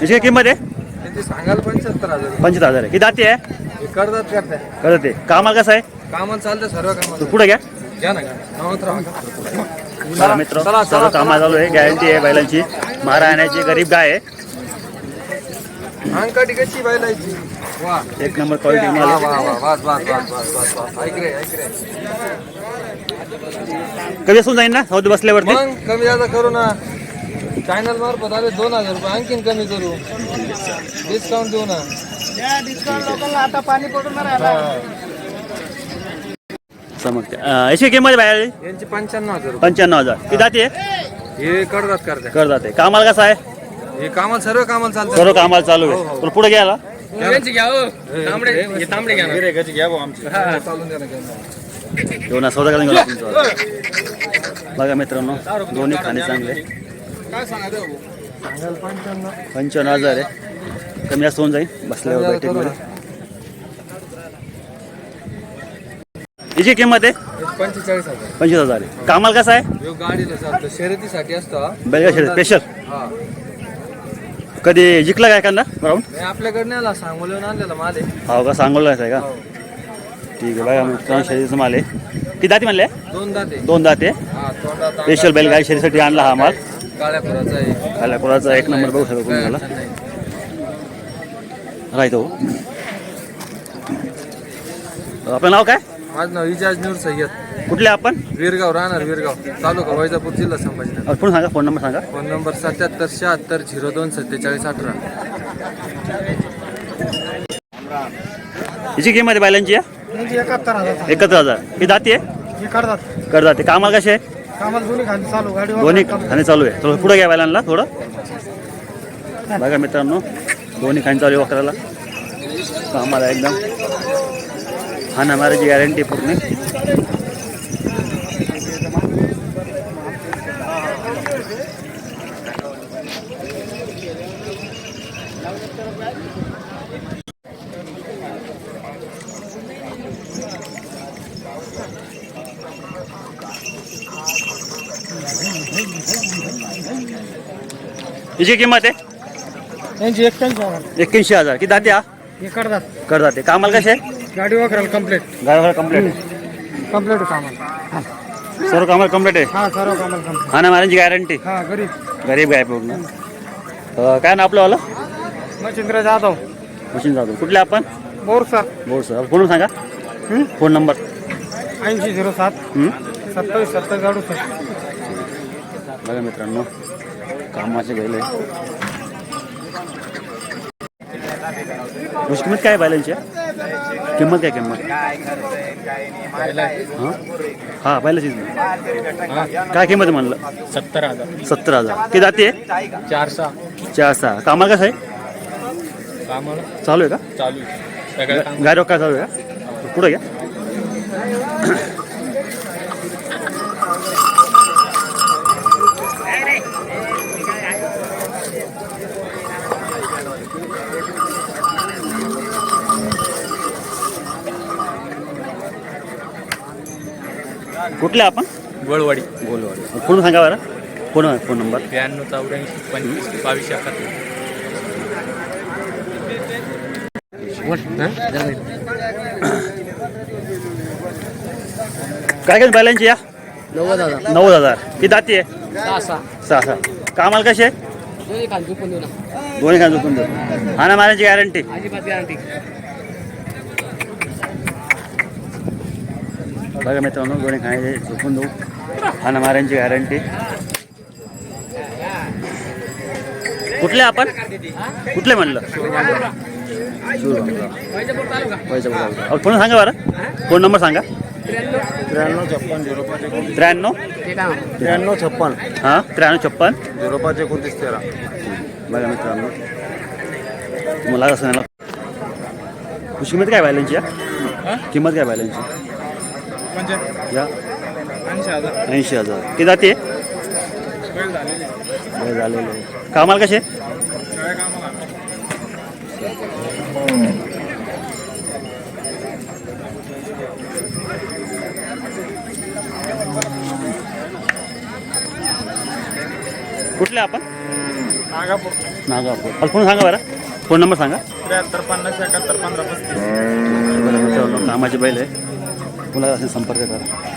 याची काय किंमत आहे? त्याची हजार पंचवीस हजार. आहे किती दाती आहे? हे करतात करताय करत ते कामाला कसं आहे? कामाला चालतं सर्व तू कामाला पुढे घ्या. घ्या ना घ्या. नावात राहा. चला मित्र चला, सर्व कामा चालू. आहे. गॅरंटी आहे बैलांची. मारा गरीब गाय आहे. कशी वा. एक नंबर क्वालिटी वा मिळाली वा वा वास वास वास वास वास वास. ऐक रे ऐक रे. कधी असून जाईन ना? सौदी बसल्यावरती? मग कमी जादा करू ना. चॅनल मार्फत आले दोन हजार रुपये आणखीन कमी करू डिस्काउंट देऊ ना समजते अं, याची किंमत बाहेर यांची पंच्याण्णव हजार रुपये पंच्याण्णव हजार किती दाती आहे हे करतात करतात कर जाते कामाला कसं आहे हे कामाला सर्व कामाला चालतं सर्व कामाला चालू आहे तुला पुढे घ्यायला यांची घ्या हो. हे भाऊ आमची चालून द्या ना. दोन हजार सौदा करून घेऊ आपण तुमचा. बघा मित्रांनो दोन्ही खाणे चांगले पंच्याण्णव हजार आहे. कमी जास्त होऊन जाईल. बसल्यावर कमी बैठक करू मध्ये. याची किंमत आहे? पंचेचाळीस हजार. पंचवीस हजार आहे. कामाला कसं आहे? गाडीला चालतो. शर्यतीसाठी असतो. शर्यत. हा. कधी जिंकला काय एखादा राऊंड हे आपल्याकडे आला. सांगोलीहून आणलेला माल आहे. हो का? सांगोला आहे का? हो. ठीक आहे. बघा मित्रांनो शर्यतीचं माल आहे. किती दाती म्हणले? दोन दाते. दोन दाते. हा स्पेशल बैलगाडी शर्यतीसाठी आणला हा माल. काळ्या कोणाचा एक. नंबर बघू शकतो अडचण नाही. राहतो आपलं नाव काय? माझं नाव इजाज नूर सय्यद. कुठले आपण? वीरगाव राहणार वीरगाव तालुका वैजापूर जिल्हा संभाजीनगर. फोन सांगा फोन नंबर सांगा. फोन नंबर सत्याहत्तर शहात्तर झिरो दोन सत्तेचाळीस अठरा. हिची किंमत आहे बैलांची या? एकाहत्तर हजार. एकत्र हजार. ही दाती आहे? हे करतात कर जाते कामाला कसे आहे? दोन्ही खाणे चालू आहे. थोडं पुढे घ्या बैलांना थोडं. बघा मित्रांनो दोन्ही खाणे चालू आहे वकराला. कामाला एकदम. खाना मारायची गॅरंटी पूर्ण. हिची किंमत आहे? यांची एक्क्याऐंशी एक्क्याऐंशी हजार. किती दाते हा? हे करतात कर जाते कामाला कसे? आहे गाडी वगैरे कंप्लीट गाडी कंप्लीट आहे कंप्लीट कामाला. सर्व कामाला कंप्लीट आहे? हा सर्व कामाला कंप्लीट खाना मारायची गॅरंटी हा गरीब. गरीब गाय पूर्ण. अं, काय ना आपलं वाला? मच्छिंद्र जाधव. मशीन जातो कुठले आपण? Bore sir. बोल सर. फोन सांगा. Phone number. ऐंशी झिरो सात. हं? सत्तावीस सत्तावीस अडुसष्ट बघा मित्रांनो कामाचे गेले. किंमत काय आहे बैलांची? किंमत काय किंमत? हां? हां बैलाचीच ना काय किंमत आहे म्हणलं? सत्तर हजार. सत्तर हजार. किती जाते चार सहा. चार सहा. कामाला कसं आहे? कामाला? चालू आहे का? चालू आहे. गाडी काय चालू आहे का? पुढे घ्या. कुठले आपण? वळवाडी बोलवाडी फोन सांगा बरं? Phone phone number? ब्याण्णव चौऱ्याऐंशी पंचवीस बावीस काय काय बैलांची या? नव्वद हजार. नव्वद हजार. किती दाती आहे? सहा सहा सहा सहा कामाला कसे आहे? दोन्ही खाली झोपून देऊ ना. दोन्ही खान झोपून देऊ. हाना मारायची गॅरंटी अजिबात गॅरंटी बघा मित्रांनो दोन्ही खाण्याचे झोपून देऊ हाना मारायची गॅरंटी कुठले आपण? कुठले म्हणलं? फोन सांगा बरं. फोन नंबर सांगा. त्र्याण्णव छप्पन झिरो पाच त्र्याण्णव? त्र्याण्णव छप्पन. हां त्र्याण्णव छप्पन? झिरो पाच एकोणतीस तेरा. बघा मित्रांनो. मला कसं नाही किंमत काय या किंमत काय बैलांची या. ऐंशी हज़ार किती जाते झालेले झालेलं आहे कामाला कसे? सगळ्या कुठले आपण? नागापूर. नागापूर. मला फ़ोन सांगा बरं. फ़ोन नंबर सांगा. त्र्याहत्तर पन्नास एकाहत्तर पंधरा पस्तीस. बरं मित्रांनो कामाची बैल आहे. मुला असेल संपर्क करा